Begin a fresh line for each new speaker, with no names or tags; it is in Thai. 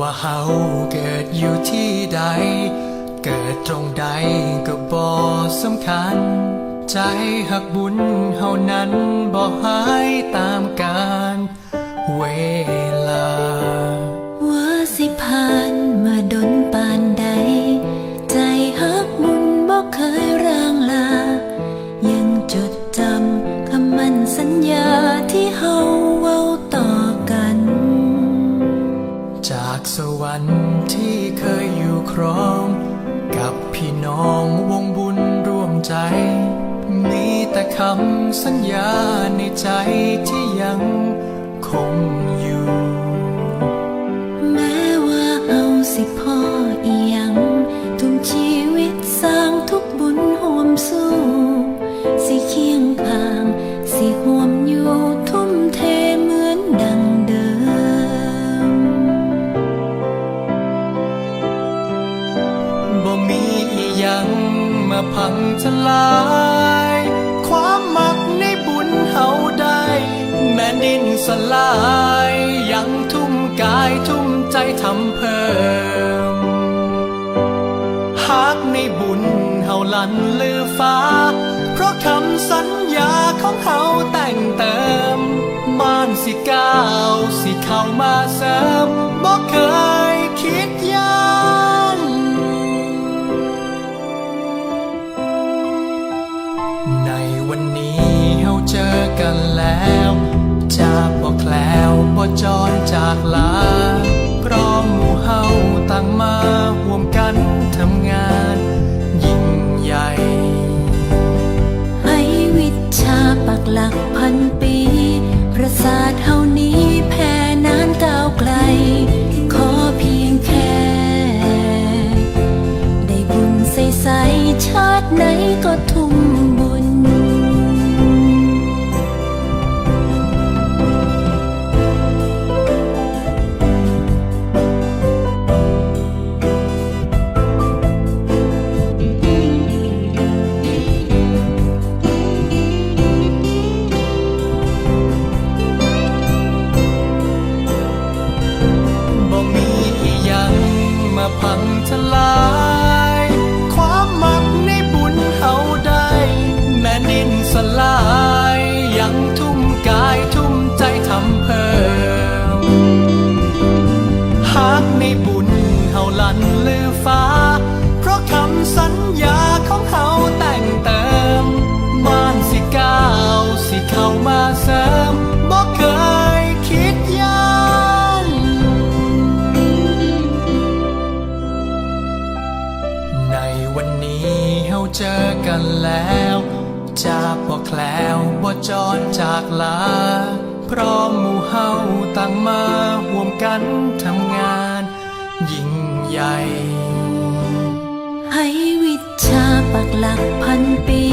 ว่าเฮาเกิดอยู่ที่ใด เกิดตรงใดก็บ่สำคัญ ใจหักบุญเฮานั้นบ่หายตามกาลเวลา
สว
รรค์ที่เคยอยู่ครอง กับพี่น้องวงบุญร่วมใจ มีแต่คำสัญญาในใจที่ยังคงอยู่
มีอีหยังมา
พังทลาย ความมักในบุญเฮาได้ แม่ดินสลาย ยังทุ่มกายทุ่มใจทำเพิ่มฮักในบุญเฮาลันลือฟ้า เพราะคำสัญญาของเฮาแต่งเติมม่านสิก้าวสิเข้ามาเสริมบ่เคยาเจอกันแล้วจะบ่แคล้วบ่จรจากลาพร้อมหมู่เฮาตั้งมาห่วมกันทำงานยิ่งใหญ่
ให้วิชาปักหลัก พังท
ลาย ความมักในบุญเฮาได้ แม่ดินสลาย ยังทุ่มกายทุ่มใจทำเพิ่มฮักในบุญเฮาลันลือฟ้า เพราะคำสัญญาของเฮาแต่งเติมม่านสิก้าวสิเข้ามาเสริ วันนี้เฮาเจอกันแล้วจะบ่แคล้วบ่จรจากลา พร้อมหมู่เฮาต่างมาห่วมกันทำงาน ยิ่งใหญ่
ให้วิชาปักหลักพันปี